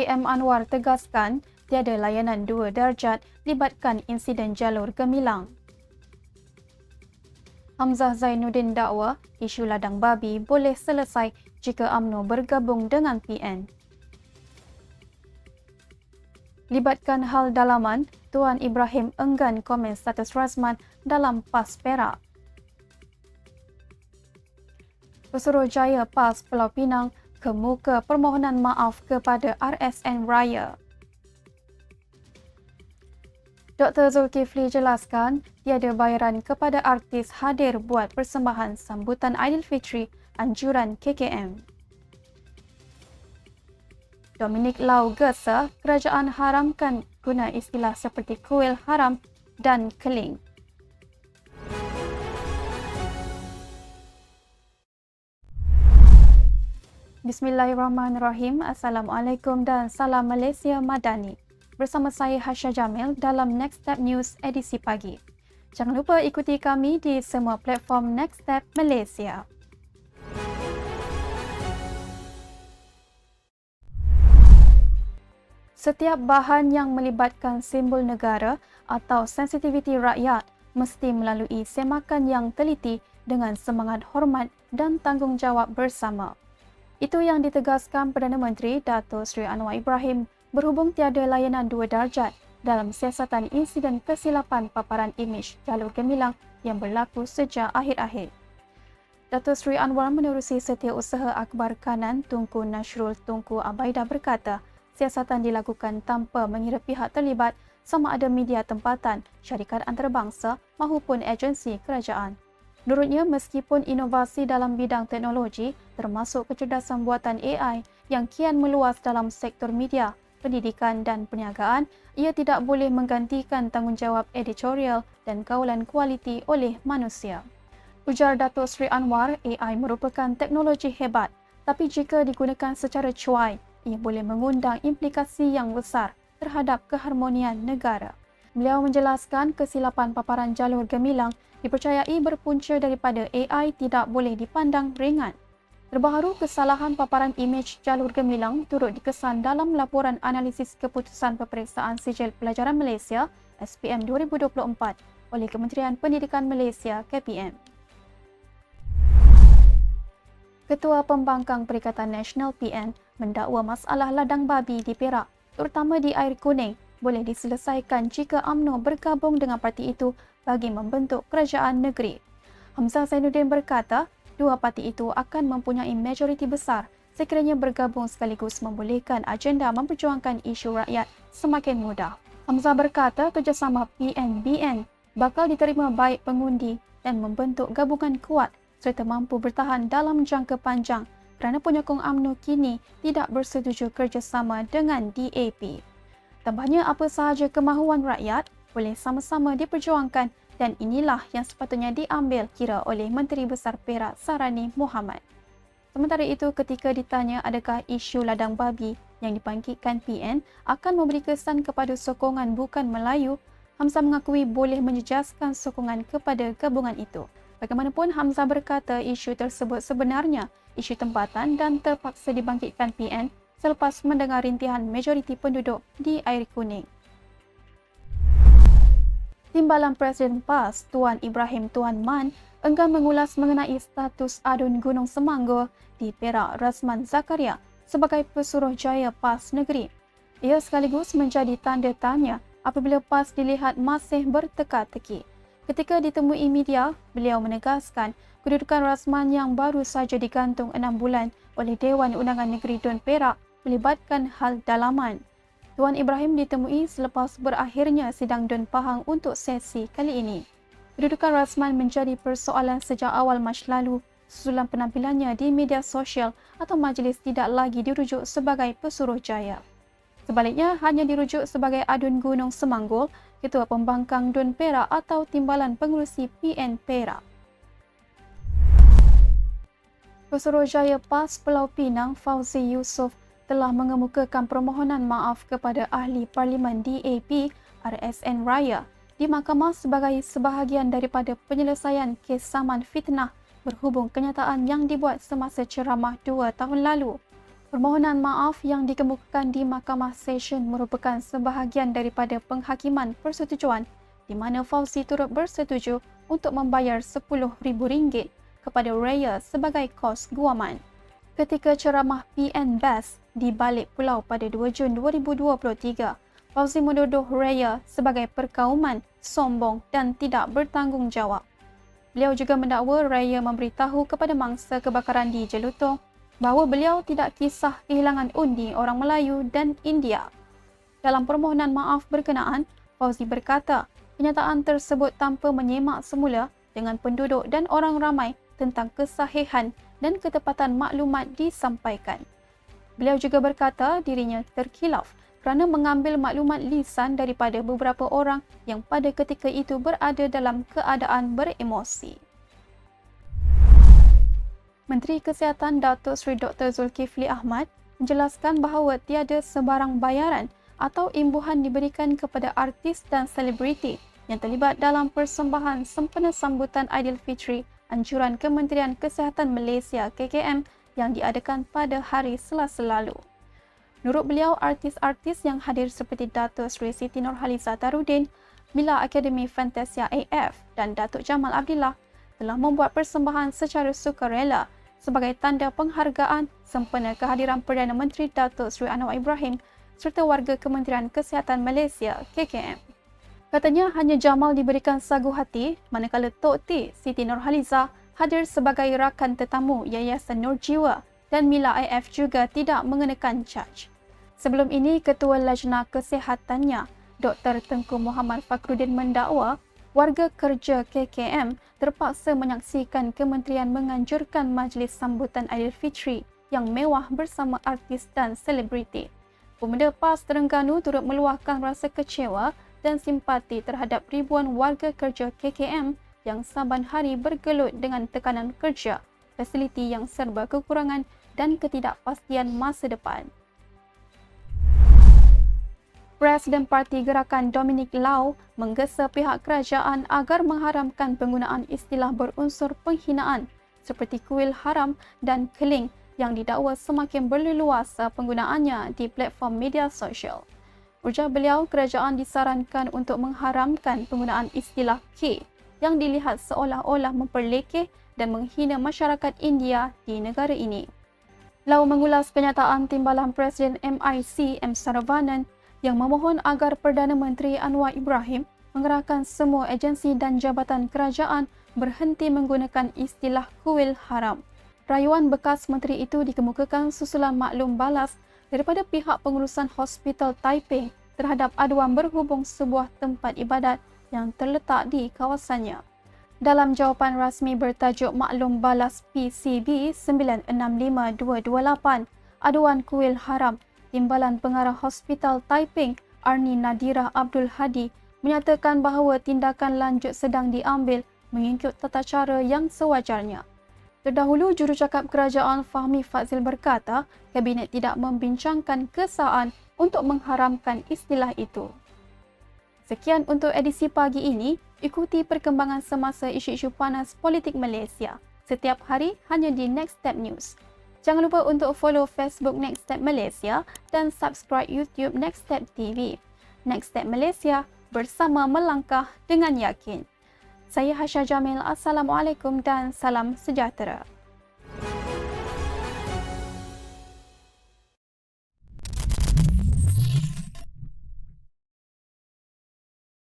SPM Anwar tegaskan tiada layanan dua darjat libatkan insiden jalur gemilang. Hamzah Zainuddin dakwa isu ladang babi boleh selesai jika AMNO bergabung dengan PN. Libatkan hal dalaman, Tuan Ibrahim enggan komen status Razman dalam PAS Perak. Pesuruhjaya PAS Pulau Pinang kemuka permohonan maaf kepada RSN Raya. Dr. Zulkifli jelaskan tiada bayaran kepada artis hadir buat persembahan sambutan Aidilfitri anjuran KKM. Dominic Lau gesa kerajaan haramkan guna istilah seperti kuil haram dan keling. Bismillahirrahmanirrahim. Assalamualaikum dan salam Malaysia Madani bersama saya Hasha Jamil dalam Next Step News edisi pagi. Jangan lupa ikuti kami di semua platform Next Step Malaysia. Setiap bahan yang melibatkan simbol negara atau sensitiviti rakyat mesti melalui semakan yang teliti dengan semangat hormat dan tanggungjawab bersama. Itu yang ditegaskan Perdana Menteri Dato' Sri Anwar Ibrahim berhubung tiada layanan dua darjat dalam siasatan insiden kesilapan paparan imej jalur gemilang yang berlaku sejak akhir-akhir. Datuk Sri Anwar menerusi setiausaha Akbar Kanan Tunku Nasrul Tunku Abaidah berkata, siasatan dilakukan tanpa mengira pihak terlibat sama ada media tempatan, syarikat antarabangsa maupun agensi kerajaan. Menurutnya, meskipun inovasi dalam bidang teknologi termasuk kecerdasan buatan AI yang kian meluas dalam sektor media, pendidikan dan perniagaan, ia tidak boleh menggantikan tanggungjawab editorial dan kawalan kualiti oleh manusia. Ujar Datuk Sri Anwar, AI merupakan teknologi hebat, tapi jika digunakan secara cuai, ia boleh mengundang implikasi yang besar terhadap keharmonian negara. Beliau menjelaskan kesilapan paparan jalur gemilang dipercayai berpunca daripada AI tidak boleh dipandang ringan Terbaru, kesalahan paparan imej jalur gemilang turut dikesan dalam laporan analisis keputusan peperiksaan sijil pelajaran Malaysia SPM 2024 oleh Kementerian Pendidikan Malaysia KPM. Ketua Pembangkang Perikatan Nasional PN mendakwa masalah ladang babi di Perak, terutama di air kuning, boleh diselesaikan jika AMNO bergabung dengan parti itu bagi membentuk kerajaan negeri. Hamzah Zainuddin berkata, dua parti itu akan mempunyai majoriti besar sekiranya bergabung sekaligus membolehkan agenda memperjuangkan isu rakyat semakin mudah. Hamzah berkata kerjasama PNBN bakal diterima baik pengundi dan membentuk gabungan kuat serta mampu bertahan dalam jangka panjang kerana penyokong UMNO kini tidak bersetuju kerjasama dengan DAP. Tambahnya apa sahaja kemahuan rakyat boleh sama-sama diperjuangkan dan inilah yang sepatutnya diambil kira oleh Menteri Besar Perak Sarani Muhammad. Sementara itu, ketika ditanya adakah isu ladang babi yang dibangkitkan PN akan memberi kesan kepada sokongan bukan Melayu, Hamzah mengakui boleh menjejaskan sokongan kepada gabungan itu. Bagaimanapun, Hamzah berkata isu tersebut sebenarnya isu tempatan dan terpaksa dibangkitkan PN selepas mendengar rintihan majoriti penduduk di air kuning. Timbalan Presiden PAS, Tuan Ibrahim Tuan Man, enggan mengulas mengenai status adun Gunung Semanggur di Perak Rasman Zakaria sebagai pesuruh jaya PAS negeri. Ia sekaligus menjadi tanda tanya apabila PAS dilihat masih berteka-teki. Ketika ditemui media, beliau menegaskan kedudukan Rasman yang baru saja digantung enam bulan oleh Dewan Undangan Negeri Dun Perak melibatkan hal dalaman. Tuan Ibrahim ditemui selepas berakhirnya sidang Dun Pahang untuk sesi kali ini. Kedudukan Rasman menjadi persoalan sejak awal Mac lalu susulan penampilannya di media sosial atau majlis tidak lagi dirujuk sebagai pesuruh jaya. Sebaliknya, hanya dirujuk sebagai Adun Gunung Semanggul, Ketua Pembangkang Dun Perak atau Timbalan Pengurusi PN Perak. Pesuruh Jaya PAS Pulau Pinang Fauzi Yusof telah mengemukakan permohonan maaf kepada ahli parlimen DAP RSN Raya di mahkamah sebagai sebahagian daripada penyelesaian kes saman fitnah berhubung kenyataan yang dibuat semasa ceramah dua tahun lalu. Permohonan maaf yang dikemukakan di Mahkamah Session merupakan sebahagian daripada penghakiman persetujuan di mana Fauzi turut bersetuju untuk membayar RM10,000 kepada Raya sebagai kos guaman. Ketika ceramah PN Best di balik pulau pada 2 Jun 2023, Fauzi menuduh Raya sebagai perkauman, sombong dan tidak bertanggungjawab. Beliau juga mendakwa Raya memberitahu kepada mangsa kebakaran di Jeluto bahawa beliau tidak kisah kehilangan undi orang Melayu dan India. Dalam permohonan maaf berkenaan, Fauzi berkata kenyataan tersebut tanpa menyemak semula dengan penduduk dan orang ramai tentang kesahihan dan ketepatan maklumat disampaikan. Beliau juga berkata dirinya terkilaf kerana mengambil maklumat lisan daripada beberapa orang yang pada ketika itu berada dalam keadaan beremosi. Menteri Kesihatan Datuk Seri Dr. Zulkifli Ahmad menjelaskan bahawa tiada sebarang bayaran atau imbuhan diberikan kepada artis dan selebriti yang terlibat dalam persembahan sempena sambutan Aidilfitri anjuran Kementerian Kesihatan Malaysia KKM yang diadakan pada hari Selasa lalu. Menurut beliau, artis-artis yang hadir seperti Datuk Seri Siti Nurhaliza Tarudin, Mila Akademi Fantasia AF dan Datuk Jamal Abdillah telah membuat persembahan secara sukarela sebagai tanda penghargaan sempena kehadiran Perdana Menteri Datuk Seri Anwar Ibrahim serta warga Kementerian Kesihatan Malaysia KKM. Katanya hanya Jamal diberikan sagu hati manakala Tok T Siti Nurhaliza hadir sebagai rakan tetamu Yayasan Nur Jiwa dan Mila IF juga tidak mengenakan charge. Sebelum ini, Ketua Lajna Kesihatannya, Dr. Tengku Muhammad Fakrudin mendakwa warga kerja KKM terpaksa menyaksikan kementerian menganjurkan majlis sambutan Aidilfitri yang mewah bersama artis dan selebriti. Pemuda PAS Terengganu turut meluahkan rasa kecewa dan simpati terhadap ribuan warga kerja KKM yang saban hari bergelut dengan tekanan kerja, fasiliti yang serba kekurangan dan ketidakpastian masa depan. Presiden Parti Gerakan Dominic Lau menggesa pihak kerajaan agar mengharamkan penggunaan istilah berunsur penghinaan seperti kuil haram dan keling yang didakwa semakin berleluasa penggunaannya di platform media sosial. Ujar beliau, kerajaan disarankan untuk mengharamkan penggunaan istilah K yang dilihat seolah-olah memperlekeh dan menghina masyarakat India di negara ini. Lau mengulas kenyataan timbalan Presiden MIC M. Saravanan yang memohon agar Perdana Menteri Anwar Ibrahim mengerahkan semua agensi dan jabatan kerajaan berhenti menggunakan istilah kuil haram. Rayuan bekas menteri itu dikemukakan susulan maklum balas daripada pihak pengurusan Hospital Taiping terhadap aduan berhubung sebuah tempat ibadat yang terletak di kawasannya. Dalam jawapan rasmi bertajuk Maklum Balas PCB 965228, aduan kuil haram Timbalan Pengarah Hospital Taiping, Arni Nadira Abdul Hadi, menyatakan bahawa tindakan lanjut sedang diambil mengikut tata cara yang sewajarnya. Terdahulu, jurucakap kerajaan Fahmi Fazil berkata, Kabinet tidak membincangkan kesaan untuk mengharamkan istilah itu. Sekian untuk edisi pagi ini. Ikuti perkembangan semasa isu-isu panas politik Malaysia. Setiap hari hanya di Next Step News. Jangan lupa untuk follow Facebook Next Step Malaysia dan subscribe YouTube Next Step TV. Next Step Malaysia bersama melangkah dengan yakin. Saya Hasha Jamil. Assalamualaikum dan salam sejahtera.